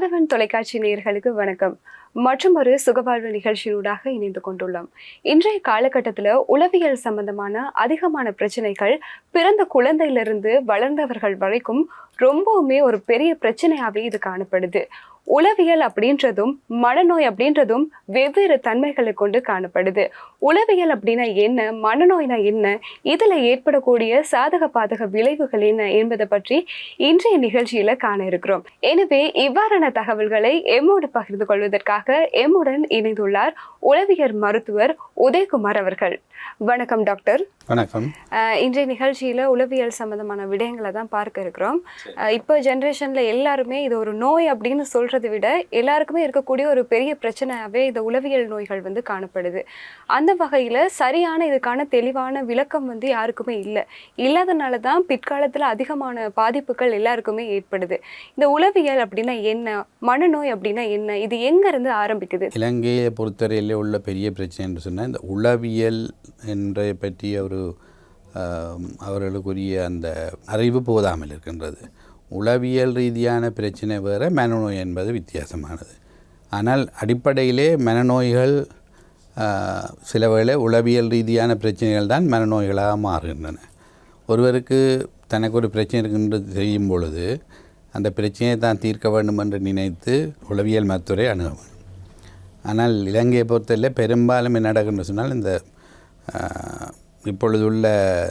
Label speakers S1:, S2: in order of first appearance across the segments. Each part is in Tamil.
S1: மாதவன் தொலைக்காட்சி நேயர்களுக்கு வணக்கம். மற்றும் ஒரு சுகவாழ்வு நிகழ்ச்சியூடாக இணைந்து கொண்டுள்ளோம். இன்றைய காலகட்டத்தில் உளவியல் சம்பந்தமான அதிகமான பிரச்சனைகள் பிறந்த குழந்தையிலிருந்து வளர்ந்தவர்கள் வரைக்கும் ரொம்பவுமே ஒரு பெரிய பிரச்சனையாவே இது காணப்படுது. உளவியல் அப்படின்றதும் மனநோய் அப்படின்றதும் வெவ்வேறு தன்மைகளை கொண்டு காணப்படுது. உளவியல் அப்படின்னா என்ன மனநோய்னா என்ன இதுல ஏற்படக்கூடிய சாதக பாதக விளைவுகள் என்ன என்பதை பற்றி இன்றைய நிகழ்ச்சியில காண இருக்கிறோம். எனவே இவ்வாறான தகவல்களை எம்மோடு பகிர்ந்து கொள்வதற்காக எம்முடன் இணைந்துள்ளார் உளவியல் மருத்துவர் உதயகுமார் அவர்கள். வணக்கம் டாக்டர்.
S2: வணக்கம்.
S1: இன்றைய நிகழ்ச்சியில் உளவியல் சம்பந்தமான விடயங்களை தான் பார்க்க இருக்கிறோம். இப்போ ஜென்ரேஷனில் எல்லாருமே இது ஒரு நோய் அப்படின்னு சொல்கிறத விட எல்லாருக்குமே இருக்கக்கூடிய ஒரு பெரிய பிரச்சனையாகவே இந்த உளவியல் நோய்கள் வந்து காணப்படுது. அந்த வகையில் சரியான இதுக்கான தெளிவான விளக்கம் வந்து யாருக்குமே இல்லை. இல்லாதனால தான் பிற்காலத்தில் அதிகமான பாதிப்புகள் எல்லாருக்குமே ஏற்படுது. இந்த உளவியல் அப்படின்னா என்ன? மனநோய் அப்படின்னா என்ன? இது எங்கேருந்து ஆரம்பிக்குது?
S2: இலங்கையை பொறுத்தவரையிலே உள்ள பெரிய பிரச்சனை என்று சொன்னால் இந்த உளவியல் என்ற பற்றிய ஒரு அவர்களுக்குரிய அந்த அறிவு போதாமல் இருக்கின்றது. உளவியல் ரீதியான பிரச்சனை வேறு மனநோய் என்பது வித்தியாசமானது. ஆனால் அடிப்படையிலே மனநோய்கள் சில வேளை உளவியல் ரீதியான பிரச்சனைகள் தான் மனநோய்களாக மாறுகின்றன. ஒருவருக்கு தனக்கு ஒரு பிரச்சனை இருக்கின்றது தெரியும் பொழுது அந்த பிரச்சனையை தான் தீர்க்க வேண்டும் என்று நினைத்து உளவியல் மருத்துவரை அணுக வேண்டும். ஆனால் இலங்கையை பொறுத்தவரை பெரும்பாலும் என்ன நடக்குன்னு சொன்னால் இந்த இப்பொழுது உள்ள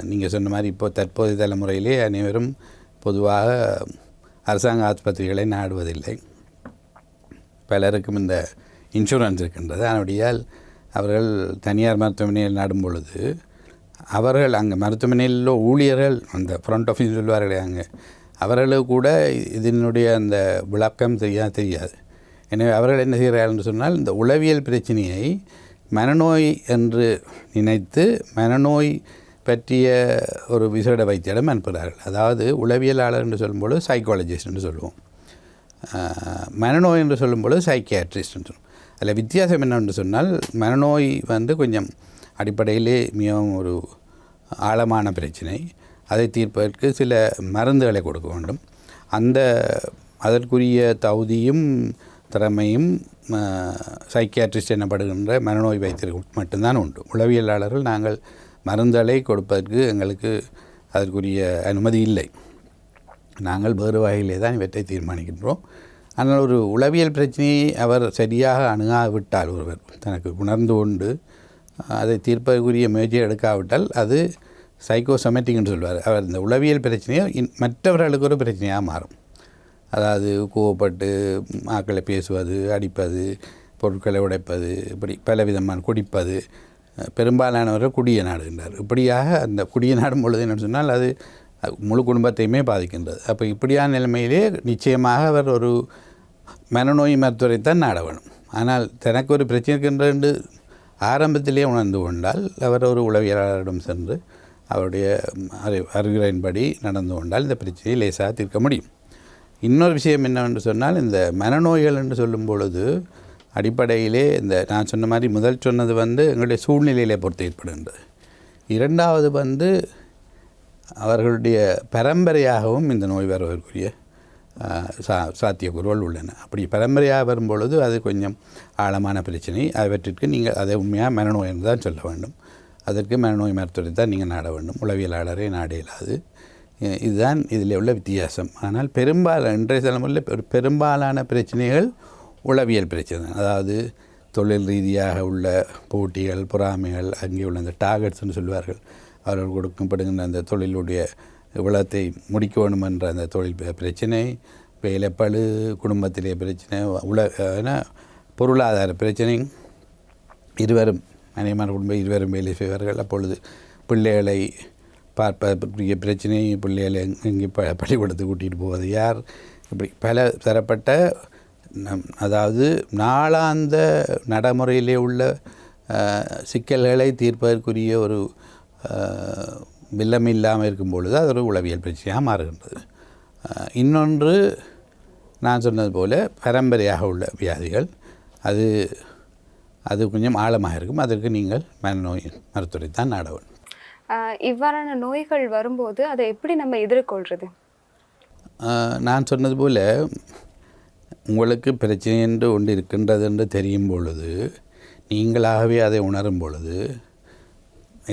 S2: நீங்கள் சொன்ன மாதிரி இப்போ தற்போதைய தலைமுறையிலே அனைவரும் பொதுவாக அரசாங்க ஆஸ்பத்திரிகளை நாடுவதில்லை. பலருக்கும் இந்த இன்சூரன்ஸ் இருக்கின்றது. அதனுடையால் அவர்கள் தனியார் மருத்துவமனையில் நாடும் பொழுது அவர்கள் அங்கே மருத்துவமனையில் உள்ள ஊழியர்கள் அந்த ஃப்ரண்ட் ஆஃபீஸ் சொல்வார்கள் அங்கே அவர்களுக்கு கூட இதனுடைய அந்த விளக்கம் தெரியா தெரியாது. எனவே அவர்கள் என்ன செய்கிறார்கள் என்று சொன்னால் இந்த உளவியல் பிரச்சனையை மனநோய் என்று நினைத்து மனநோய் பற்றிய ஒரு விசேட வைத்தியிடம் அனுப்புகிறார்கள். அதாவது உளவியலாளர் என்று சொல்லும்போது சைக்காலஜிஸ்ட் என்று சொல்லுவோம். மனநோய் என்று சொல்லும்பொழுது சைக்கியாட்ரிஸ்ட் என்று சொல்லுவோம். அதில் வித்தியாசம் என்னென்று சொன்னால் மனநோய் வந்து கொஞ்சம் அடிப்படையிலே மிகவும் ஒரு ஆழமான பிரச்சனை. அதை தீர்ப்பதற்கு சில மருந்துகளை கொடுக்க வேண்டும். அந்த அதற்குரிய தகுதியும் திறமையும் சைக்கியாட்ரிஸ்ட் எனப்படுகின்ற மனநோய் வைத்தியர்கள் மட்டும்தான் உண்டு. உளவியலாளர்கள் நாங்கள் மருந்தலை கொடுப்பதற்கு எங்களுக்கு அதற்குரிய அனுமதி இல்லை. நாங்கள் வேறு வகையிலே தான் இவற்றை தீர்மானிக்கின்றோம். ஆனால் ஒரு உளவியல் பிரச்சனையை அவர் சரியாக அணுகாவிட்டால் ஒருவர் தனக்கு உணர்ந்து கொண்டு அதை தீர்ப்பதற்குரிய முயற்சியை எடுக்காவிட்டால் அது சைக்கோசமெட்டிக்னு சொல்வார். அவர் இந்த உளவியல் பிரச்சனையை இன் மற்றவர்களுக்கு ஒரு பிரச்சனையாக மாறும். அதாவது கோவப்பட்டு ஆக்களை பேசுவது அடிப்பது பொருட்களை உடைப்பது இப்படி பலவிதமான குடிப்பது பெரும்பாலானவர்கள் குடிய நாடுகின்றார். இப்படியாக அந்த குடிய நாடும் பொழுது என்ன சொன்னால் அது முழு குடும்பத்தையுமே பாதிக்கின்றது. அப்போ இப்படியான நிலைமையிலே நிச்சயமாக அவர் ஒரு மனநோய் மருத்துவரை தான் நாட வேணும். ஆனால் தனக்கு ஒரு பிரச்சனை இருக்கின்றது ஆரம்பத்திலே உணர்ந்து கொண்டால் அவர் ஒரு உளவியலாளரிடம் சென்று அவருடைய அறி அறிவுரையின்படி நடந்து கொண்டால் இந்த பிரச்சனையை லேசாக தீர்க்க முடியும். இன்னொரு விஷயம் என்னவென்று சொன்னால் இந்த மனநோய்கள் என்று சொல்லும் பொழுது அடிப்படையிலே இந்த நான் சொன்ன மாதிரி முதல் சொன்னது வந்து எங்களுடைய சூழ்நிலையிலே பொறுத்து ஏற்படுகின்றது. இரண்டாவது வந்து அவர்களுடைய பரம்பரையாகவும் இந்த நோய் வருவதற்குரிய சா சாத்தியக்கூறுகள் உள்ளன. அப்படி பரம்பரையாக வரும்பொழுது அது கொஞ்சம் ஆழமான பிரச்சனை. அவற்றிற்கு நீங்கள் அதை உண்மையாக மனநோய் என்று தான் சொல்ல வேண்டும். அதற்கு மனநோய் மருத்துவரை தான் நீங்கள் நாட வேண்டும். உளவியலாளரை நாட இயலாது. இதுதான் இதில் உள்ள வித்தியாசம். ஆனால் பெரும்பாலான இன்றைய தலைமுறையில் பெரும்பாலான பிரச்சனைகள் உளவியல் பிரச்சனை. அதாவது தொழில் ரீதியாக உள்ள போட்டிகள் பொறாமைகள் அங்கே உள்ள அந்த டார்கெட்ஸ்னு சொல்வார்கள் அவர்கள் கொடுக்கப்படுகின்ற அந்த தொழிலுடைய விளத்தை முடிக்க வேண்டும் என்ற அந்த தொழில் பிரச்சனை பிரச்சனை வேலைப்பழு குடும்பத்திலே பிரச்சனை உல ஏன்னா பொருளாதார பிரச்சனை இருவரும் அனைமான குடும்பம் இருவரும் வேலை செய்வார்கள். அப்பொழுது பிள்ளைகளை பார்ப்பதற்குரிய பிரச்சனை பிள்ளைகளை எங்- எங்கே ப பள்ளிக்கூடத்துக்கு கூட்டிகிட்டு போவது யார்? இப்படி பல தரப்பட்ட நம் அதாவது நாளாந்த நடைமுறையிலே உள்ள சிக்கல்களை தீர்ப்பதற்குரிய ஒரு வில்லம் இல்லாமல் இருக்கும் பொழுது அது ஒரு உளவியல் பிரச்சனையாக மாறுகின்றது. இன்னொன்று நான் சொன்னது போல பரம்பரையாக உள்ள வியாதிகள் அது அது கொஞ்சம் ஆழமாக இருக்கும். அதற்கு நீங்கள் மனநோய் மருத்துவரை தான் நாட வேண்டும்.
S1: இவ்வாறான நோய்கள் வரும்போது அதை எப்படி நம்ம எதிர்கொள்றது?
S2: ஆஹ் நான் சொன்னது போல் உங்களுக்கு பிரச்சனை என்று ஒன்று இருக்கின்றது என்று தெரியும் பொழுது நீங்களாகவே அதை உணரும் பொழுது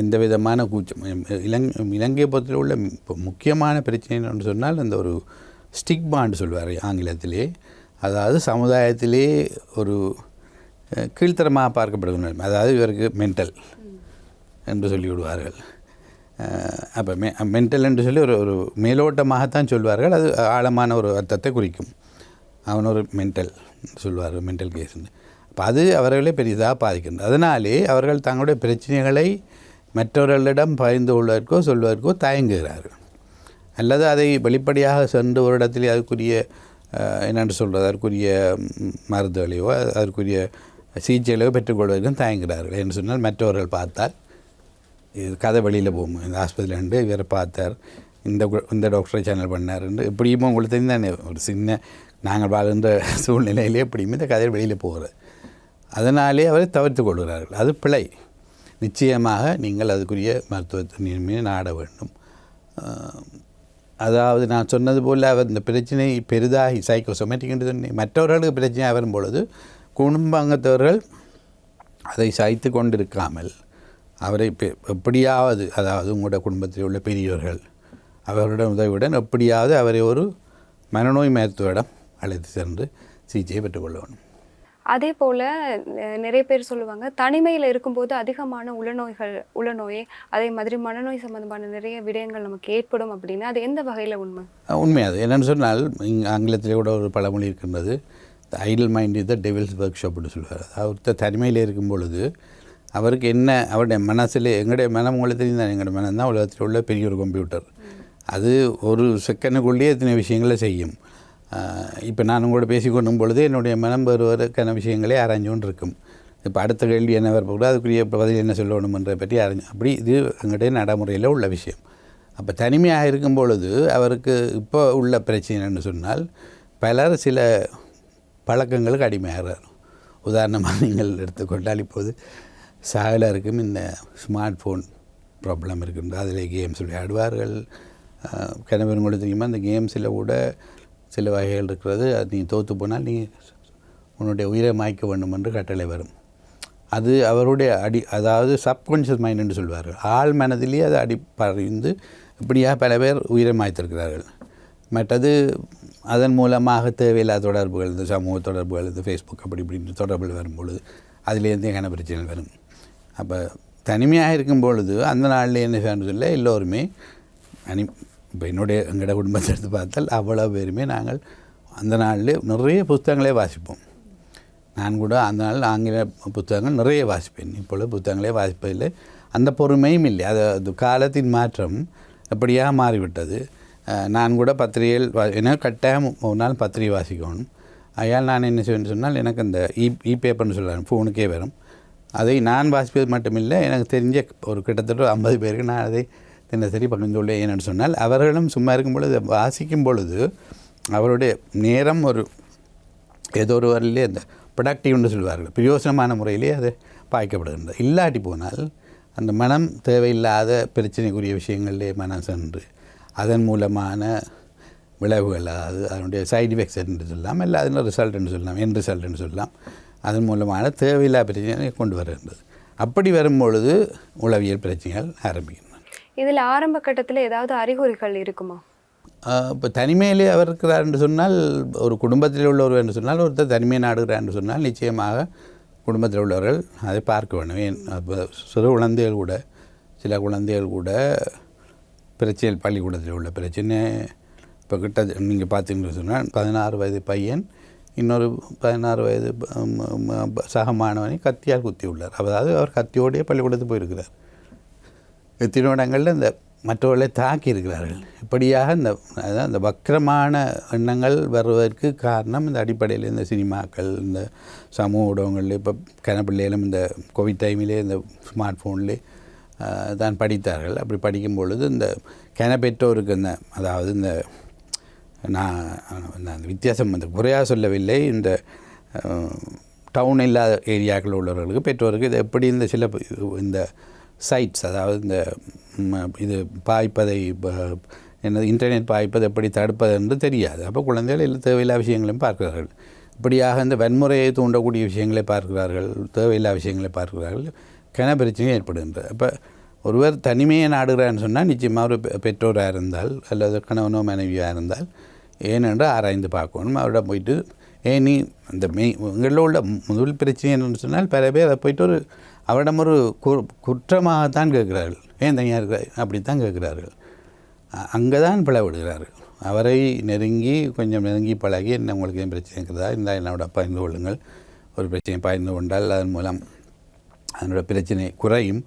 S2: எந்த விதமான கூச்சம் இலங் இலங்கை பொறுத்தில் உள்ள முக்கியமான பிரச்சனை என்று சொன்னால் அந்த ஒரு ஸ்டிக் பாண்டு சொல்வார் ஆங்கிலத்திலே. அதாவது சமுதாயத்திலே ஒரு கீழ்த்தரமாக பார்க்கப்படுகின்ற அதாவது இவருக்கு மென்டல் என்று சொல்லிவிடுவார்கள் அப்போ மெ மென்டல் என்று சொல்லி ஒரு ஒரு மேலோட்டமாகத்தான் சொல்வார்கள். அது ஆழமான ஒரு அர்த்தத்தை குறிக்கும். அவன் ஒரு மென்டல் சொல்வார் மென்டல் கேஸ்ன்னு அப்போ அது அவர்களை பெரிதாக பாதிக்கின்றது. அதனாலே அவர்கள் தங்களுடைய பிரச்சனைகளை மற்றவர்களிடம் பகிர்ந்து கொள்வதற்கோ சொல்வதற்கோ தயங்குகிறார்கள். அல்லது அதை வெளிப்படையாக சென்று ஒரு இடத்துல அதுக்குரிய என்னென்று சொல்கிறது அதற்குரிய மருந்துகளையோ அதற்குரிய சிகிச்சைகளையோ பெற்றுக்கொள்வதற்கும் தயங்குகிறார்கள். என்று சொன்னால் மற்றவர்கள் பார்த்தால் இது கதை வெளியில் போகும். இந்த ஆஸ்பத்திரியில் இருந்து இவரை பார்த்தார். இந்த இந்த டாக்டரை சேனல் பண்ணாருன்னு எப்படியுமோ உங்களுக்கு தெரிந்தானே ஒரு சின்ன நாங்கள் வாழ்கின்ற சூழ்நிலையிலே எப்படியுமே இந்த கதை வெளியில் போகிறது அதனாலே அவரை தவிர்த்து கொள்கிறார்கள். அது பிழை. நிச்சயமாக நீங்கள் அதுக்குரிய மருத்துவத்தை நாட வேண்டும். அதாவது நான் சொன்னது போல் அவர் இந்த பிரச்சனை பெரிதாகி சைக்கோசோமேட்டிக் என்று சொன்னேன். மற்றவர்களுக்கு பிரச்சனையாக வரும் பொழுது குடும்பங்கத்தவர்கள் அதை சகித்து கொண்டிருக்காமல் அவரை எப்படியாவது அதாவது உங்களோட குடும்பத்தில் உள்ள பெரியவர்கள் அவர்களுடன் உதவியுடன் எப்படியாவது அவரை ஒரு மனநோய் மருத்துவரிடம் அழைத்து சென்று சிகிச்சையை பெற்றுக்கொள்ள வேண்டும்.
S1: அதே போல நிறைய பேர் சொல்லுவாங்க தனிமையில் இருக்கும்போது அதிகமான உளநோய்கள் உளநோய் அதே மாதிரி மனநோய் சம்பந்தமான நிறைய விடயங்கள் நமக்கு ஏற்படும் அப்படின்னா அது எந்த வகையில உண்மை?
S2: உண்மை அது. என்னென்னு சொன்னால் இங்கே ஆங்கிலத்திலே கூட ஒரு பழமொழி இருக்கின்றது idle mind is the devil's work ஷாப்னு சொல்லுவார் அவர் தனிமையில் இருக்கும் பொழுது அவருக்கு என்ன அவருடைய மனசில் எங்களுடைய மனம் உங்களுக்கு தெரியும் தான் எங்களுடைய மனம் தான் உலகத்தில் உள்ள பெரிய ஒரு கம்ப்யூட்டர் அது ஒரு செகண்டுக்குள்ளேயே இத்தனை விஷயங்களை செய்யும். இப்போ நான் உங்களோட பேசிக்கொண்டும் பொழுது என்னுடைய மனம் வருவதற்கான விஷயங்களே ஆராய்ஞ்சு கொண்டு இருக்கும் இப்போ அடுத்த கேள்வி என்ன வரப்போகுது அதுக்குரிய பதில் என்ன சொல்லணுமன்றதை பற்றி அறிஞ்சு அப்படி இது எங்களுடைய நடைமுறையில் உள்ள விஷயம். அப்போ தனிமையாக இருக்கும் பொழுது அவருக்கு இப்போ உள்ள பிரச்சனைன்னு சொன்னால் பலர் சில பழக்கங்களுக்கு அடிமையாகிறார். உதாரணமாக நீங்கள் எடுத்துக்கொண்டால் இப்போது சாகலருக்கும் இந்த ஸ்மார்ட் ஃபோன் ப்ராப்ளம் இருக்கின்றது. அதில் கேம்ஸ் விளையாடுவார்கள். கிணவரும் தெரியுமா? அந்த கேம்ஸில் கூட சில வகைகள் இருக்கிறது. அது நீ தோற்று போனால் நீ உன்னுடைய உயிரை மாய்க்க வேண்டும் என்று கட்டளை வரும். அது அவருடைய அடி அதாவது சப்கான்ஷியஸ் மைண்ட் என்று சொல்வார்கள். ஆள் மனதிலேயே அது அடி பறிந்து இப்படியாக பல பேர் உயிரை மாய்த்திருக்கிறார்கள். மற்றது அதன் மூலமாக தேவையில்லாத தொடர்புகள் இந்த சமூக தொடர்புகள் இந்த ஃபேஸ்புக் அப்படி இப்படின்னு தொடர்புகள் வரும்பொழுது அதுலேருந்தே கன பிரச்சனைகள் வரும். அப்போ தனிமையாக இருக்கும் பொழுது அந்த நாளில் என்ன செய்யணும் சொல்ல எல்லோருமே அனி இப்போ என்னுடைய எங்களோட குடும்பத்தை எடுத்து பார்த்தால் அவ்வளோ பேருமே நாங்கள் அந்த நாளில் நிறைய புத்தகங்களே வாசிப்போம். நான் கூட அந்த நாள் ஆங்கில புத்தகங்கள் நிறைய வாசிப்பேன். இப்பொழுது புத்தகங்களே வாசிப்பதில்லை. அந்த பொறுமையும் இல்லை. அது அது காலத்தின் மாற்றம் எப்படியாக மாறிவிட்டது. நான் கூட பத்திரிகையில் வா எனக்கு கட்டாயம் ஒரு நாள் பத்திரிகை வாசிக்கணும். அயால் நான் என்ன செய்வேன்னு சொன்னால் எனக்கு அந்த இ இ பேப்பர்னு சொல்கிறேன் ஃபோனுக்கே வரும். அதை நான் வாசிப்பது மட்டுமில்லை. எனக்கு தெரிஞ்ச ஒரு கிட்டத்தட்ட ஐம்பது பேருக்கு நான் அதை தினசரி பகிர்ந்துள்ளேன் ஏன்னு சொன்னால் அவர்களும் சும்மா இருக்கும் பொழுது வாசிக்கும் பொழுது அவருடைய நேரம் ஒரு ஏதோ ஒரு வரலே அந்த ப்ரொடக்டிவ்னு சொல்வார்கள். பிரயோசனமான முறையிலே அது பாய்க்கப்படுகின்றது இல்லாட்டி போனால் அந்த மனம் தேவையில்லாத பிரச்சனைக்குரிய விஷயங்களிலே மனம் சென்று அதன் மூலமான விளைவுகள் அதாவது அதனுடைய சைடு எஃபெக்ட்ஸ் என்று சொல்லலாம் இல்லை அதன் ரிசல்ட்னு சொல்லலாம் என் ரிசல்ட்னு சொல்லலாம் அதன் மூலமான தேவையில்லா பிரச்சனை கொண்டு வருகின்றது. அப்படி வரும்பொழுது உளவியல் பிரச்சனைகள் ஆரம்பிக்கும்
S1: இதில் ஆரம்ப கட்டத்தில் ஏதாவது அறிகுறிகள் இருக்குமா?
S2: இப்போ தனிமையிலே அவர் இருக்கிறார் என்று சொன்னால் ஒரு குடும்பத்தில் உள்ளவர் என்று சொன்னால் ஒருத்தர் தனிமை நாடுகிறார் என்று சொன்னால் நிச்சயமாக குடும்பத்தில் உள்ளவர்கள் அதை பார்க்க வேண்டும். ஏன் சிறு குழந்தைகள் கூட சில குழந்தைகள் கூட பிரச்சனை பள்ளிக்கூடத்தில் உள்ள பிரச்சனை இப்போ கிட்ட நீங்கள் பார்த்தீங்கன்னு சொன்னால் பதினாறு வயது பையன் இன்னொரு பதினாறு வயது சக மாணவனை கத்தியால் குத்தி உள்ளார் அதாவது அவர் கத்தியோடையே பள்ளிக்கூடத்துக்கு போயிருக்கிறார். திருமணங்களில் இந்த மற்றவர்களை தாக்கி இருக்கிறார்கள் இப்படியாக இந்த அதான் இந்த வக்கரமான எண்ணங்கள் வருவதற்கு காரணம் இந்த அடிப்படையில் இந்த சினிமாக்கள் இந்த சமூக ஊடகங்களில் இப்போ கனப்பிள்ளையிலும் இந்த கோவிட் டைமிலே இந்த ஸ்மார்ட் ஃபோன்லேயே தான் படித்தார்கள். அப்படி படிக்கும் பொழுது இந்த கன பெற்றோருக்கு இந்த அதாவது இந்த நான் அந்த வித்தியாசம் அந்த குறையாக சொல்லவில்லை. இந்த டவுன் இல்லாத ஏரியாக்கள் உள்ளவர்களுக்கு பெற்றோருக்கு இது எப்படி இந்த சில இந்த சைட்ஸ் அதாவது இந்த இது பாய்ப்பதை என்னது இன்டர்நெட் பாய்ப்பதை எப்படி தடுப்பது என்று தெரியாது. அப்போ குழந்தைகள் இல்லை தேவையில்லா விஷயங்களையும் பார்க்கிறார்கள். இப்படியாக இந்த வன்முறையை தூண்டக்கூடிய விஷயங்களை பார்க்கிறார்கள் தேவையில்லா விஷயங்களை பார்க்கிறார்கள். கன பிரச்சனை ஏற்படுகின்றது அப்போ ஒருவர் தனிமையை நாடுகிறான்னு சொன்னால் நிச்சயமாக ஒரு பெ- பெற்றோராக இருந்தால் அல்லது கணவனோ மனைவியாக இருந்தால் ஏனென்று ஆராய்ந்து பார்க்கணும். அவரோட போயிட்டு ஏன் நீ இந்த மெய் எங்களில் உள்ள முதல் பிரச்சனை என்னென்னு சொன்னால் பல பேர் அதை போயிட்டு ஒரு அவரிடம் ஒரு கு குற்றமாகத்தான் கேட்கிறார்கள். ஏன் தனியாக இருக்கிறார் அப்படித்தான் கேட்கிறார்கள். அங்கே தான் பிளவிடுகிறார்கள். அவரை நெருங்கி கொஞ்சம் நெருங்கி பழகி என்ன உங்களுக்கு ஏன் பிரச்சனை இருக்கிறதா? இந்த என்னோட பகிர்ந்து கொள்ளுங்கள். ஒரு பிரச்சனை பகிர்ந்து கொண்டால் அதன் மூலம் அதனோட பிரச்சனை குறையும்.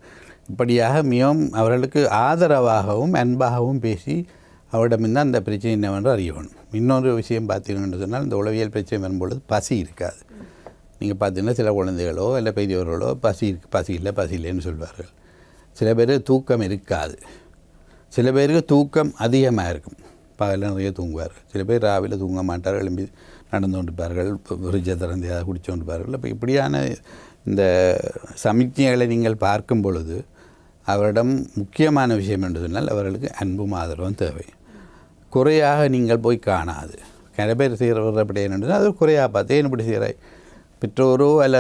S2: இப்படியாக மிகவும் அவர்களுக்கு ஆதரவாகவும் அன்பாகவும் பேசி அவரிடமிருந்து அந்த பிரச்சனை என்னவென்று அறியணும். இன்னொரு விஷயம் பார்த்தீங்கன்னு சொன்னால் இந்த உளவியல் பிரச்சனை வரும்பொழுது பசி இருக்காது. நீங்கள் பார்த்தீங்கன்னா சில குழந்தைகளோ இல்லை பெரியவர்களோ பசி இருக்கு பசி இல்லை பசி இல்லைன்னு சொல்வார்கள். சில பேர் தூக்கம் இருக்காது. சில பேருக்கு தூக்கம் அதிகமாக இருக்கும். பகலில் நிறைய தூங்குவார்கள். சில பேர் ராவில தூங்க மாட்டார்கள் எழும்பி நடந்து கொண்டிருப்பார்கள் ஃப்ரிட்ஜை திறந்து ஏதாவது குடிச்சு கொண்டிருப்பார்கள். இப்போ இப்படியான இந்த சமிக்ஞைகளை நீங்கள் பார்க்கும் பொழுது அவரிடம் முக்கியமான விஷயம் என்று சொன்னால் அவர்களுக்கு அன்பும் ஆதரவும் தேவை. குறையாக நீங்கள் போய் காணாது. நிறைய பேர் செய்கிறவர் அப்படி என்னென்னு அது குறையாக பார்த்து ஏன் இப்படி செய்கிறாய். பெற்றோரோ அல்ல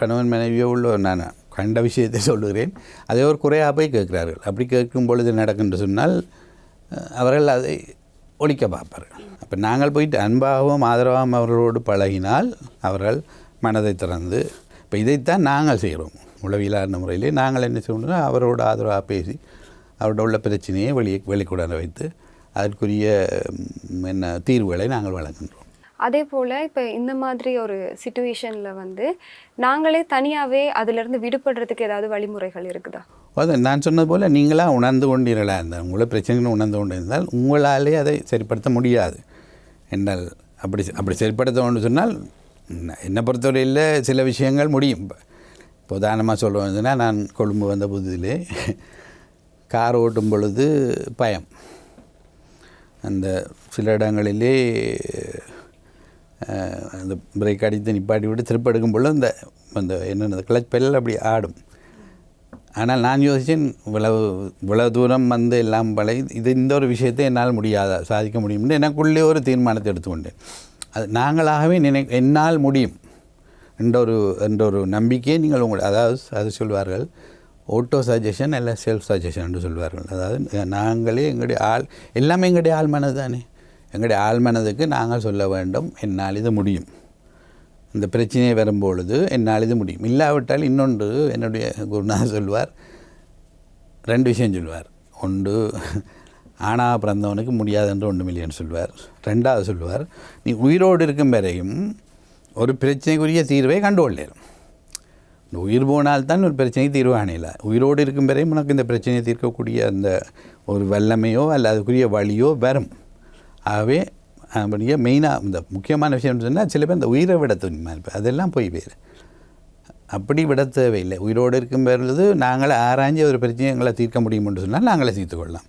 S2: கணவன் மனைவியோ உள்ள நான் கண்ட விஷயத்தை சொல்லுகிறேன். அதே ஒரு குறையாக போய் கேட்கிறார்கள். அப்படி கேட்கும் பொழுது நடக்குன்னு சொன்னால் அவர்கள் அதை ஒழிக்க பார்ப்பார்கள். அப்போ நாங்கள் போயிட்டு அன்பாகவும் ஆதரவாகவும் அவர்களோடு பழகினால் அவர்கள் மனதை திறந்து இப்போ இதைத்தான் நாங்கள் செய்கிறோம். உளவியலான முறையிலே நாங்கள் என்ன செய்யணும்னா அவரோட ஆதரவாக பேசி அவரோட உள்ள பிரச்சனையை வெளியே வெளிக்கூட வைத்து அதற்குரிய என்ன தீர்வுகளை நாங்கள் வழங்குகின்றோம்.
S1: அதே போல் இப்போ இந்த மாதிரி ஒரு சுச்சுவேஷனில் வந்து நாங்களே தனியாகவே அதிலிருந்து விடுபடுறதுக்கு ஏதாவது வழிமுறைகள் இருக்குதா?
S2: அது நான் சொன்னது போல் நீங்களாக உணர்ந்து கொண்டீர்களா இருந்தால் உங்களை பிரச்சனைகள் உணர்ந்து கொண்டு இருந்தால் உங்களாலே அதை சரிப்படுத்த முடியாது. என்றால் அப்படி அப்படி சரிப்படுத்த வேண்டும் சொன்னால் என்னை பொறுத்தவரையில் சில விஷயங்கள் முடியும். இப்போ உதாரணமாக சொல்லுவதுன்னா நான் கொழும்பு வந்த புதுதிலே கார் ஓட்டும் பொழுது பயம். அந்த சில இடங்களிலே அந்த பிரேக் அடித்து நிப்பாட்டி விட்டு திருப்பி எடுக்கும்பொழுது அந்த அந்த என்னென்ன கிளச் பெல் அப்படி ஆடும். ஆனால் நான் யோசித்தேன் இவ்வளவு இவ்வளவு தூரம் வந்து எல்லாம் பழை இது இந்த ஒரு விஷயத்தை என்னால் முடியாதா சாதிக்க முடியும்னு எனக்குள்ளே ஒரு தீர்மானத்தை எடுத்துக்கொண்டேன். அது நாங்களாகவே நினை என்னால் முடியும் என்ற ஒரு என்ற ஒரு நம்பிக்கையை நீங்கள் உங்கள் அதாவது அது சொல்வார்கள் ஓட்டோ சஜஷன் அல்ல செல்ஃப் சஜஷன் என்று சொல்வார்கள். அதாவது நாங்களே எங்களுடைய ஆள் எல்லாமே எங்களுடைய ஆள் மனது தானே எங்களுடைய ஆழ்மனதுக்கு நாங்கள் சொல்ல வேண்டும் என்னால் இது முடியும். இந்த பிரச்சனை வரும்பொழுது என்னால் இது முடியும். இல்லாவிட்டால் இன்னொன்று என்னுடைய குருநாதர் சொல்வார் ரெண்டு விஷயம் சொல்வார். ஒன்று ஆணாக பிறந்தவனுக்கு முடியாதுன்ற ஒன்று மில்லியன் சொல்வார். ரெண்டாவது சொல்வார் நீ உயிரோடு இருக்கும் வரையும் ஒரு பிரச்சனைக்குரிய தீர்வை கண்டுகொள்ளலாம் இந்த உயிர் போனால் தான் ஒரு பிரச்சனை தீர்வு அணையில உயிரோடு இருக்கும் வரையும் உனக்கு இந்த பிரச்சனையை தீர்க்கக்கூடிய அந்த ஒரு வல்லமையோ அல்ல அதுக்குரிய வழியோ வரும். ஆகவே நீங்கள் மெயினாக இந்த முக்கியமான விஷயம் சொன்னால் சில பேர் இந்த உயிரை விட துணிமா இருப்பேன் அதெல்லாம் போய் வேறு. அப்படி விட தேவையில்லை. உயிரோடு இருக்கும் பொழுது நாங்களே ஆராய்ஞ்சி ஒரு பிரச்சனையை எங்களை தீர்க்க முடியும்னு என்று சொன்னால் நாங்களே தீர்த்து கொள்ளலாம்.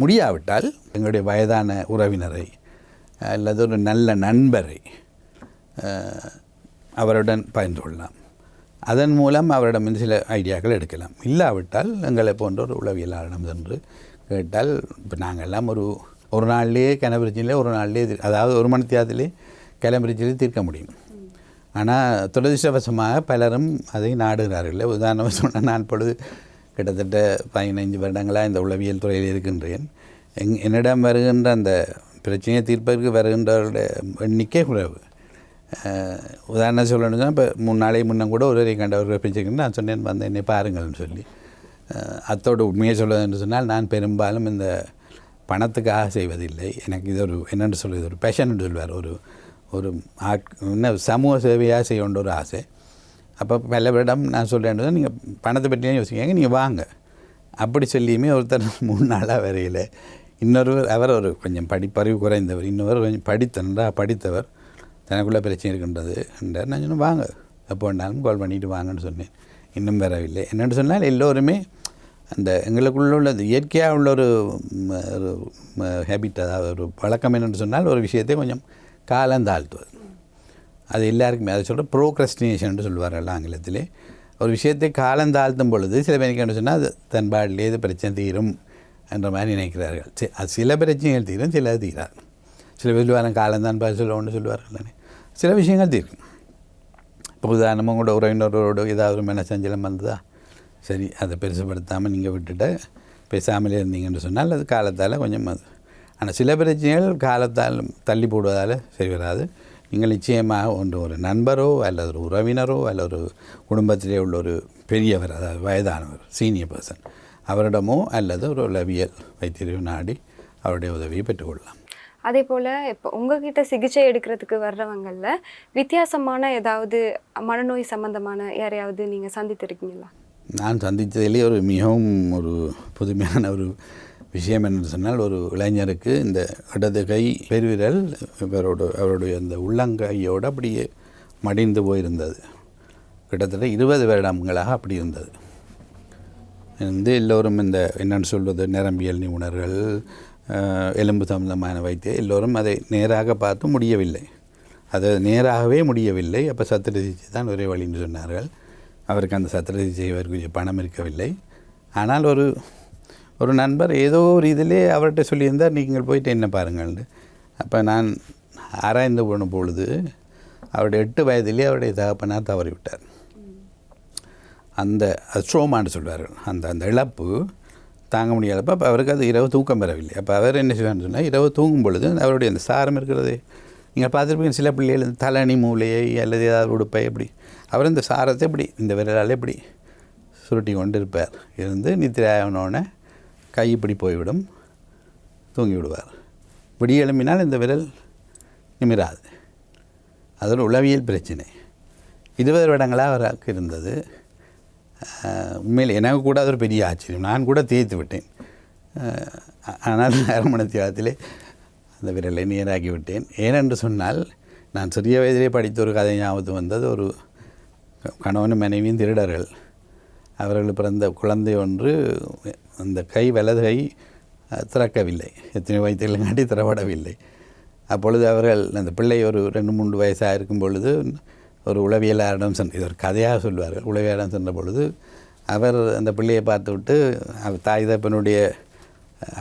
S2: முடியாவிட்டால் எங்களுடைய வயதான உறவினரை அல்லது ஒரு நல்ல நண்பரை அவருடன் பகிர்ந்து கொள்ளலாம். அதன் மூலம் அவரிடம் சில ஐடியாக்கள் எடுக்கலாம். இல்லாவிட்டால் எங்களை போன்ற ஒரு உளவியலாளரிடம் சென்று கேட்டால் இப்போ நாங்கள் எல்லாம் ஒரு ஒரு நாள்லேயே கிணப்பிரச்சனையிலே ஒரு நாள்லேயே அதாவது ஒரு மணி தியாகத்திலே கிளம்பிரிச்சிலே தீர்க்க முடியும். ஆனால் துரதிருஷ்டவசமாக பலரும் அதை நாடுகிறார்கள். உதாரணமாக சொன்னால் நான் பொழுது கிட்டத்தட்ட பதினைஞ்சு வருடங்களாக இந்த உளவியல் துறையில் இருக்கின்றேன். எங் என்னிடம் வருகின்ற அந்த பிரச்சனையை தீர்ப்பதற்கு வருகின்றவர்களுடைய எண்ணிக்கை குறைவு. உதாரணம் சொல்லணும்னா இப்போ மூணு நாளைக்கு முன்னே கூட ஒருவரை கண்டவர்கள் பிரச்சனை நான் சொன்னேன் வந்த என்னை பாருங்கள்னு சொல்லி. அத்தோடு உண்மையை சொல்வதென்று சொன்னால் நான் பெரும்பாலும் இந்த பணத்துக்காக செய்வதில்லை. எனக்கு இது ஒரு என்னென்று சொல்வது ஒரு பேஷன் சொல்வார். ஒரு ஒரு ஆட் என்ன சமூக சேவையாக செய்ய ஒரு ஆசை. அப்போ பலவரிடம் நான் சொல்கிறேன் நீங்கள் பணத்தை பற்றியும் யோசிக்காங்க நீங்கள் வாங்க. அப்படி சொல்லியுமே ஒருத்தர் மூணு நாளாக வரையில் இன்னொரு அவர் ஒரு கொஞ்சம் படிப்பறிவு குறைந்தவர் இன்னொரு கொஞ்சம் படித்த நன்றாக படித்தவர் தனக்குள்ளே பிரச்சனை இருக்கின்றது என்றார். நான் சொன்னேன் வாங்க. எப்போ வேண்டாலும் கால் பண்ணிவிட்டு வாங்கன்னு சொன்னேன். இன்னும் வரவில்லை. என்னென்னு சொன்னால் எல்லோருமே அந்த எங்களுக்குள்ள உள்ளது. இயற்கையாக உள்ள ஒரு ஒரு ஹேபிட் அதாவது ஒரு பழக்கம் என்னென்னு சொன்னால் ஒரு விஷயத்தை கொஞ்சம் காலம் தாழ்த்துவது. அது எல்லாருக்குமே அதை சொல்கிற ப்ரோக்ரஸ்டினேஷன் சொல்லுவார்கள் ஆங்கிலத்திலே. ஒரு விஷயத்தை காலம் தாழ்த்தும் பொழுது சில பேருக்கு என்ன சொன்னால் அது தன் பாட்டிலே இது பிரச்சனை தீரும் என்ற மாதிரி நினைக்கிறார்கள். சி- அது சில பிரச்சனைகள் தீரும் சில தீராது. சில பேர் சொல்லுவாங்க காலம் தான் பதில் ஒன்று சொல்லுவார்கள் சில விஷயங்கள் தீரும். இப்போ உதாரணமாக உங்களோட உறவினரோட ஏதாவது ஒரு மனசஞ்சலம் வந்ததா? சரி அதை பெருசுப்படுத்தாமல் நீங்கள் விட்டுட்டு பேசாமலே இருந்தீங்கன்னு சொன்னால் அது காலத்தால் கொஞ்சம் அது. ஆனால் சில பிரச்சனைகள் காலத்தால் தள்ளி போடுவதால் சரி வராது. நீங்கள் நிச்சயமாக ஒன்று ஒரு நண்பரோ அல்லது ஒரு உறவினரோ அல்லது ஒரு குடும்பத்திலே உள்ள ஒரு பெரியவர் அதாவது வயதானவர் சீனியர் பர்சன் அவரிடமோ அல்லது ஒரு உளவியல் வைத்தியரையோ நாடி அவருடைய உதவியை பெற்றுக்கொள்ளலாம்.
S1: அதே போல் இப்போ உங்ககிட்ட சிகிச்சை எடுக்கிறதுக்கு வர்றவங்களில் வித்தியாசமான ஏதாவது மனநோய் சம்மந்தமான யாரையாவது நீங்கள் சந்தித்திருக்கீங்களா?
S2: நான் சந்தித்ததிலே ஒரு மிகவும் ஒரு புதுமையான ஒரு விஷயம் என்று சொன்னால் ஒரு இளைஞருக்கு இந்த இடது கை பெருவிரல் இவரோட அவருடைய அந்த உள்ளங்கையோடு அப்படியே மடிந்து போயிருந்தது. கிட்டத்தட்ட இருபது வருடங்களாக அப்படி இருந்தது. வந்து எல்லோரும் இந்த என்னென்னு சொல்வது நரம்பியல் நிபுணர்கள் எலும்பு சம்பந்தமான வைத்தியம் எல்லோரும் அதை நேராக பார்த்து முடியவில்லை. அது நேராகவே முடியவில்லை. அப்போ சத்திர சிகிச்சை தான் ஒரே வழின்னு சொன்னார்கள். அவருக்கு அந்த சத்திரத்தை சிகிச்சை செய்வதற்கு பணம் இருக்கவில்லை. ஆனால் ஒரு ஒரு நண்பர் ஏதோ ஒரு இதிலே அவர்கிட்ட சொல்லியிருந்தார் நீங்கள் போயிட்டு என்ன பாருங்கள்னு. அப்போ நான் ஆராய்ந்து போன பொழுது அவருடைய எட்டு வயதிலே அவருடைய தகப்பனார் தவறிவிட்டார். அந்த ஸ்ட்ரோமான்னு சொல்வார்கள். அந்த அந்த இழப்பு தாங்க முடியாதப்ப அப்போ அவருக்கு அது இரவு தூக்கம் பெறவில்லை அப்போ அவர் என்ன செய்வார்னு சொன்னால் இரவு தூங்கும் பொழுது அவருடைய அந்த சாரம் இருக்கிறது. நீங்கள் பார்த்துருப்பீங்க சில பிள்ளைகள் தலைணி மூலையை அல்லது ஏதாவது உடுப்பை எப்படி அவர் இந்த சாரத்தை இப்படி இந்த விரலால் இப்படி சுருட்டி கொண்டு இருப்பார் இருந்து நித்திராயனோடனே கை இப்படி போய்விடும். தூங்கி விடுவார். விடிய எழும்பினால் இந்த விரல் நிமிராது. அது ஒரு உளவியல் பிரச்சனை. இருபது வருடங்களாக அவருக்கு இருந்தது. உண்மையில் எனக்கு கூட அது ஒரு பெரிய ஆச்சரியம். நான் கூட தேய்த்து விட்டேன். ஆனால் அரமண தியாகத்திலே அந்த விரலை நேராகி விட்டேன். ஏனென்று சொன்னால் நான் சிறிய வயதிலே படித்த ஒரு கதை ஞாபகத்து வந்தது. ஒரு கணவனும் மனைவியும் திருடர்கள். அவர்கள் பிறந்த குழந்தை ஒன்று அந்த கை வலது கை திறக்கவில்லை. எத்தனை வயதிலும் காட்டி திறப்படவில்லை. அப்பொழுது அவர்கள் அந்த பிள்ளை ஒரு ரெண்டு மூன்று வயசாக இருக்கும் பொழுது ஒரு உளவியலாரிடம் சென்று இது ஒரு கதையாக சொல்வார்கள் உளவியலாரிடம் சென்ற பொழுது அவர் அந்த பிள்ளையை பார்த்து விட்டு அவர் தாய் தப்பனுடைய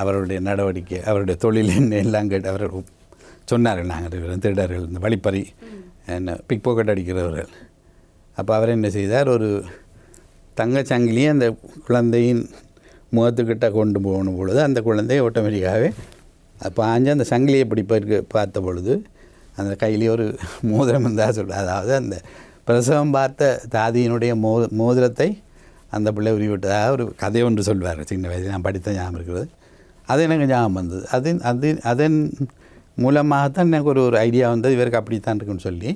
S2: அவருடைய நடவடிக்கை அவருடைய தொழில் என்ன எல்லாம் கேட்டு அவர் சொன்னார்கள். நாங்கள் திருடர்கள் இந்த வழிப்பறி என்ன பிக் பாக்கெட் அடிக்கிறவர்கள். அப்போ அவர் என்ன செய்தார்? ஒரு தங்கச்சங்கிலியை அந்த குழந்தையின் முகத்துக்கிட்ட கொண்டு போகணும் பொழுது அந்த குழந்தை ஆட்டோமேட்டிக்காகவே பாஞ்சு அந்த சங்கிலியை பிடிப்பதற்கு பார்த்த பொழுது அந்த கையிலே ஒரு மோதிரம் இருந்தால் சொல்ல அதாவது அந்த பிரசவம் பார்த்த தாதியினுடைய மோ மோதிரத்தை அந்த பிள்ளை உருவிட்டதாக ஒரு கதை ஒன்று சொல்வார். சின்ன வயதில் நான் படித்த ஞாபகம் இருக்கிறது. அது எனக்கு ஞாபகம் வந்தது. அது அது அதன் மூலமாகத்தான் எனக்கு ஒரு ஒரு ஐடியா வந்தது. இவருக்கு அப்படித்தான் இருக்குன்னு சொல்லி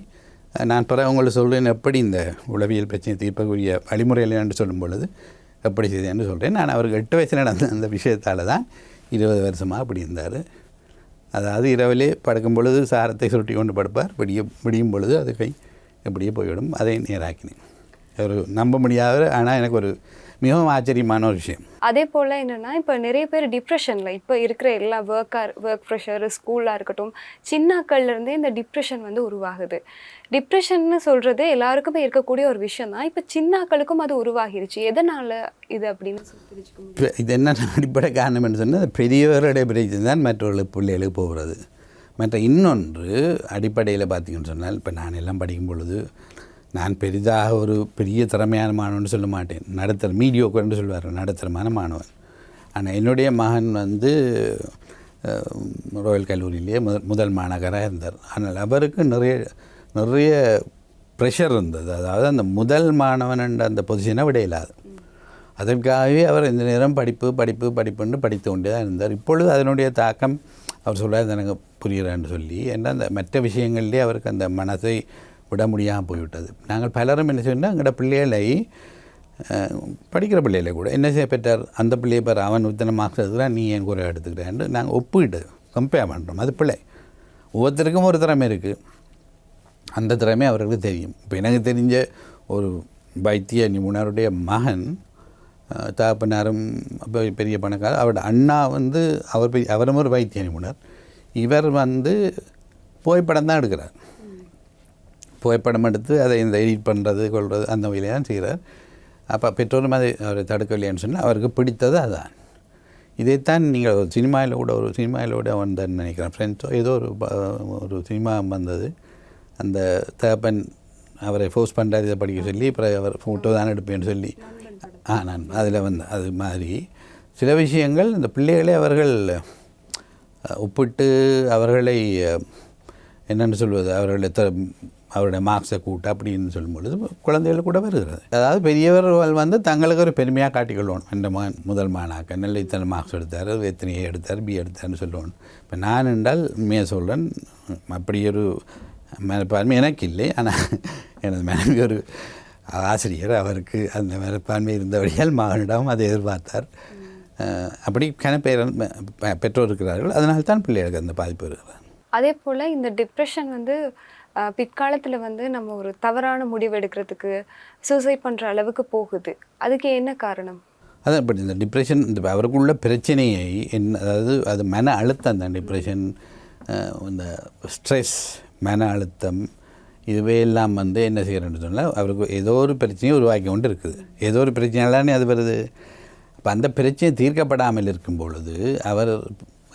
S2: நான் பிறகு உங்களுக்கு சொல்கிறேன் எப்படி இந்த உளவியல் பிரச்சனை தீர்ப்பக்கூடிய வழிமுறையில் என்று சொல்லும் பொழுது எப்படி செய்தேன்னு சொல்கிறேன் நான் அவருக்கு எட்டு வயசு நடந்த அந்த விஷயத்தால் தான் இருபது வருஷமாக அப்படி இருந்தார். அதாவது இரவிலே படுக்கும் பொழுது சாரத்தை சுருட்டி கொண்டு படுப்பார். விடிய விடியும் பொழுது அது கை எப்படியே போய்விடும். அதை நேராக்கினேன். ஒரு நம்ப முடியாத ஆனால் எனக்கு ஒரு மிகவும் ஆச்சரியமான ஒரு விஷயம்.
S1: அதே போல் என்னென்னா இப்போ நிறைய பேர் டிப்ரெஷனில் இப்போ இருக்கிற எல்லா ஒர்க்காக ஒர்க் ப்ரெஷர் ஸ்கூலாக இருக்கட்டும் சின்னாக்கள்ல இருந்தே இந்த டிப்ரெஷன் வந்து உருவாகுது. டிப்ரெஷன்னு சொல்கிறது எல்லாருக்குமே இருக்கக்கூடிய ஒரு விஷயம் தான் இப்போ சின்னாக்களுக்கும் அது உருவாகிருச்சு. எதனால் இது அப்படின்னு சொல்லி
S2: இது என்ன அடிப்படை காரணம் என்று சொன்னால் பெரியவருடைய பிரச்சனை தான் மற்றவர்களுக்கு பிள்ளைகளுக்கு போகிறது. மற்ற இன்னொன்று அடிப்படையில் பார்த்தீங்கன்னு சொன்னால் இப்போ நான் எல்லாம் படிக்கும் பொழுது நான் பெரிதாக ஒரு பெரிய திறமையான மாணவன் சொல்ல மாட்டேன். நடுத்தர மீடியோக்கர்னு சொல்லுவார் நடுத்தரமான மாணவன். ஆனால் என்னுடைய மகன் வந்து ரோயல் கல்லூரியிலே கல்லூரியிலேயே முதல் முதல் மாணகராக இருந்தார். ஆனால் அவருக்கு நிறைய நிறைய ப்ரெஷர் இருந்தது. அதாவது அந்த முதல் மாணவன் என்ற அந்த பொசிஷனை விட இல்லாது அதற்காகவே அவர் இந்த நேரம் படிப்பு படிப்பு படிப்புன்னு படித்து கொண்டே தான் இருந்தார். இப்பொழுது அதனுடைய தாக்கம் அவர் சொல்கிறார் எனக்கு புரிகிறான்னு சொல்லி ஏன்னா அந்த மற்ற விஷயங்கள்லேயே அவருக்கு அந்த மனசை விட முடியாமல் போய்விட்டது. நாங்கள் பலரும் என்ன சொன்னால் எங்களோட பிள்ளைகளை படிக்கிற பிள்ளைகளை கூட என்ன செய்ய பெற்றார்? அந்த பிள்ளையை பாரு அவன் இத்தனை மார்க்ஸ் எடுத்துக்கிறான் நீ என் குறை எடுத்துக்கிறேன்னு நாங்கள் ஒப்பிட்டு கம்பேர் பண்ணுறோம் அது பிள்ளை ஒவ்வொருத்தருக்கும் ஒரு திறமை இருக்குது அந்த திறமை அவர்களுக்கு தெரியும். இப்போ எனக்கு தெரிஞ்ச ஒரு வைத்திய நிபுணருடைய மகன் தகப்பனாரும் அப்போ பெரிய பணக்காரர் அவரோட அண்ணா வந்து அவர் பெரிய அவரும் ஒரு வைத்திய நிபுணர். இவர் வந்து புகைப்படம் தான் எடுக்கிறார். புகைப்படம் எடுத்து அதை இந்த எடிட் பண்ணுறது கொள்வது அந்த வகையிலே தான் செய்கிறார் அப்போ பெற்றோரும் அதை அவரை தடுக்கவில்லைன்னு சொன்னால் அவருக்கு பிடித்தது அதான். இதைத்தான் நீங்கள் ஒரு சினிமாவில் கூட ஒரு சினிமாவில் கூட வந்தேன்னு நினைக்கிறேன். ஃப்ரெண்ட்ஸோ ஏதோ ஒரு ஒரு சினிமா வந்தது. அந்த தகப்பன் அவரை ஃபோர்ஸ் பண்ணுறாரு இதை படிக்க சொல்லி அப்புறம் அவர் ஃபோட்டோ தான் எடுப்பேன்னு சொல்லி. ஆ நான் அதில் வந்தேன் அது மாதிரி. சில விஷயங்கள் இந்த பிள்ளைகளே அவர்கள் ஒப்பிட்டு அவர்களை என்னென்னு சொல்வது அவர்களை த அவருடைய மார்க்ஸை கூட்டு அப்படின்னு சொல்லும் பொழுது குழந்தைகள் கூட வருகிறது. அதாவது பெரியவர்கள் வந்து தங்களுக்கு ஒரு பெருமையாக காட்டிக்கொள்ளணும் இந்த மகன் முதல் மாணாக்க நல்ல இத்தனை மார்க்ஸ் எடுத்தார் எத்தனையே எடுத்தார் பி எடுத்தார்னு சொல்லுவோம். இப்போ நான் என்றால் உண்மையாக சொல்கிறேன் அப்படி ஒரு மனப்பான்மை எனக்கு இல்லை. ஆனால் எனது மனைவி ஒரு ஆசிரியர் அவருக்கு அந்த மனப்பான்மை இருந்தபடியால் மகனிடம் அதை எதிர்பார்த்தார். அப்படி கனப்பேர் பெற்றோர் இருக்கிறார்கள். அதனால்தான் பிள்ளைகளுக்கு அந்த பாதிப்பு இருக்கிறார்
S1: அதே போல் இந்த டிப்ரெஷன் வந்து பிற்காலத்தில் வந்து நம்ம ஒரு தவறான முடிவு எடுக்கிறதுக்கு சூசைட் பண்ணுற அளவுக்கு போகுது. அதுக்கு என்ன காரணம்?
S2: அதான் இப்படி இந்த டிப்ரெஷன் இந்த அவருக்குள்ள பிரச்சனையை என்ன அதாவது அது மன அழுத்தம் தான். டிப்ரெஷன் இந்த ஸ்ட்ரெஸ் மன அழுத்தம் இதுவே எல்லாம் வந்து என்ன செய்கிறேன்னு சொன்னால் அவருக்கு ஏதோ ஒரு பிரச்சனையை உருவாக்கி கொண்டு இருக்குது. ஏதோ ஒரு பிரச்சனைலானே அது வருது. அப்போ அந்த பிரச்சனை தீர்க்கப்படாமல் இருக்கும் பொழுது அவர்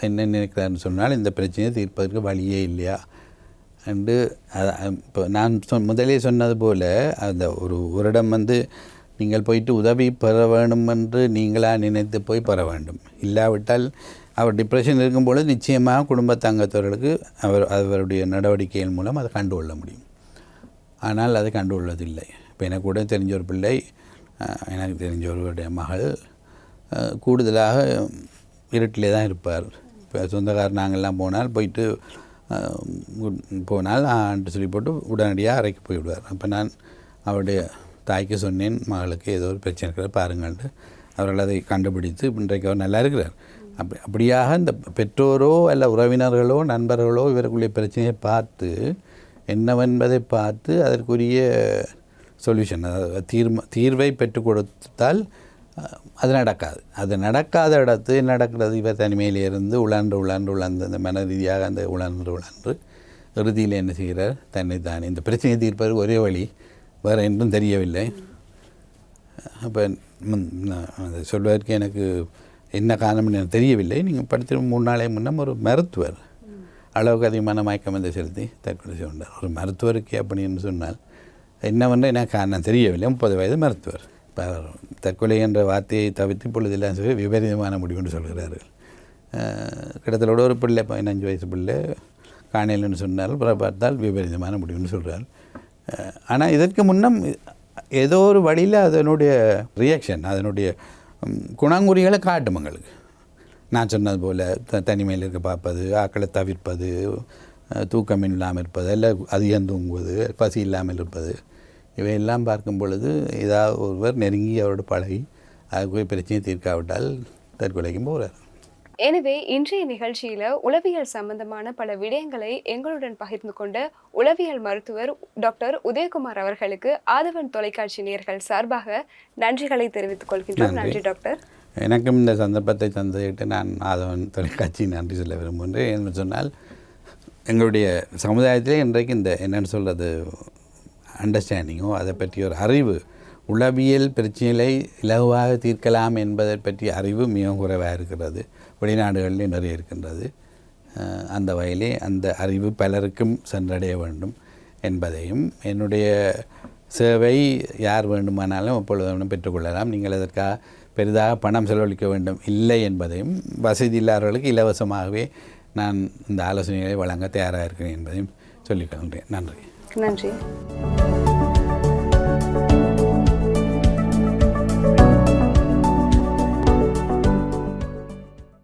S2: என்ன நினைக்கிறாருன்னு சொன்னால் இந்த பிரச்சனையை தீர்ப்பதற்கு வழியே இல்லையா? அண்டு இப்போ நான் சொ முதலே சொன்னது போல் அந்த ஒரு வருடம் வந்து நீங்கள் போயிட்டு உதவி பெற வேண்டும் என்று நீங்களாக நினைத்து போய் பெற வேண்டும். இல்லாவிட்டால் அவர் டிப்ரெஷன் இருக்கும்பொழுது நிச்சயமாக குடும்ப தங்கத்தவர்களுக்கு அவர் அவருடைய நடவடிக்கைகள் மூலம் அதை கண்டுகொள்ள முடியும். ஆனால் அதை கண்டுகொள்வதில்லை. இப்போ எனக்கு கூட தெரிஞ்ச ஒரு பிள்ளை எனக்கு தெரிஞ்ச ஒருவருடைய மகள் கூடுதலாக இருட்டிலே தான் இருப்பார். இப்போ சொந்தக்காரர் நாங்கள்லாம் போனால் போயிட்டு போனால் ஆண்டு சொல்லி போட்டு உடனடியாக அறைக்கு போய்விடுவார். அப்போ நான் அவருடைய தாய்க்கு சொன்னேன் மகளுக்கு ஏதோ ஒரு பிரச்சனை இருக்கிற பாருங்கள்ட்டு அவர்கள் அதை கண்டுபிடித்து இன்றைக்கு அவர் நல்லா இருக்கிறார். அப்படி அப்படியாக இந்த பெற்றோரோ அல்ல உறவினர்களோ நண்பர்களோ இவருக்குள்ளே பிரச்சனையை பார்த்து என்னவென்பதை பார்த்து அதற்குரிய சொல்யூஷன் அதாவது தீர்ம தீர்வை பெற்றுக் கொடுத்தால் அது நடக்காது. அது நடக்காத இடத்து நடக்கிறது? இவர் தனிமையிலிருந்து உழன்று உழன்று உழந்து அந்த மன ரீதியாக அந்த உழன்று உழன்று இறுதியில் என்ன செய்கிறார்? தன்னைத்தானே. இந்த பிரச்சனையை தீர்ப்பது ஒரே வழி. வேறு என்றும் தெரியவில்லை. அப்போ அது சொல்வதற்கு எனக்கு என்ன காரணம் எனக்கு தெரியவில்லை. நீங்கள் படித்த மூணு நாளே முன்னம் ஒரு மருத்துவர் அளவுக்கு அதிகமான மயக்கம் வந்து செலுத்தி தற்கொலை செய்கிறார் ஒரு மருத்துவருக்கு அப்படின்னு சொன்னால் என்னவென்று எனக்கு காரணம் தெரியவில்லை. முப்பது வயது மருத்துவர். தற்கொலை என்ற வார்த்தையை தவிர்த்து இப்பொழுதெல்லாம் சொல்லி விபரீதமான முடிவுன்னு சொல்கிறார்கள் கிட்டத்தட்ட ஒரு பிள்ளை பதினஞ்சு வயசு பிள்ளை காணையில்னு சொன்னால் அப்புறம் பார்த்தால் விபரீதமான முடிவுன்னு சொல்கிறார் ஆனால் இதற்கு முன்னம் ஏதோ ஒரு வழியில் அதனுடைய ரியாக்ஷன் அதனுடைய குணங்குறிகளை காட்டும் எங்களுக்கு. நான் சொன்னது போல் த தனிமையில் இருக்க பார்ப்பது ஆக்களை தவிர்ப்பது தூக்கம் இல்லாமல் இருப்பது இல்லை அதிகம் தூங்குவது பசி இல்லாமல் இருப்பது இவையெல்லாம் பார்க்கும் பொழுது ஏதாவது ஒருவர் நெருங்கி அவரோட பழகி அதுக்கு போய் பிரச்சனையை தீர்க்காவிட்டால் தற்கொலைக்கும் போகிறார்.
S1: எனவே இன்றைய நிகழ்ச்சியில உளவியல் சம்பந்தமான பல விடயங்களை எங்களுடன் பகிர்ந்து கொண்ட உளவியல் மருத்துவர் டாக்டர் உதயகுமார் அவர்களுக்கு ஆதவன் தொலைக்காட்சி நேயர்கள் சார்பாக நன்றிகளை தெரிவித்துக் கொள்கின்றோம்.
S2: நன்றி.
S1: நன்றி டாக்டர்.
S2: எனக்கும் இந்த சந்தர்ப்பத்தை தந்துவிட்டு நான் ஆதவன் தொலைக்காட்சி நன்றி சொல்ல விரும்புகின்றேன். என்று சொன்னால் எங்களுடைய சமுதாயத்திலே இன்றைக்கு இந்த என்னென்னு சொல்கிறது அண்டர்ஸ்டாண்டிங்கோ அதை பற்றி ஒரு அறிவு. உளவியல் பிரச்சனைகளை இலகுவாக தீர்க்கலாம் என்பதை பற்றிய அறிவு மிகவும் குறைவாக இருக்கிறது. வெளிநாடுகளில் நிறைய இருக்கின்றது. அந்த வகையிலே அந்த அறிவு பலருக்கும் சென்றடைய வேண்டும் என்பதையும் என்னுடைய சேவை யார் வேண்டுமானாலும் எப்பொழுது பெற்றுக்கொள்ளலாம் நீங்கள் அதற்காக பெரிதாக பணம் செலவழிக்க வேண்டும் இல்லை என்பதையும் வசதி இல்லாதவர்களுக்கு இலவசமாகவே நான் இந்த ஆலோசனைகளை வழங்க தயாராக இருக்கிறேன் என்பதையும் சொல்லிக்கொள்கிறேன் நன்றி.
S1: நன்றி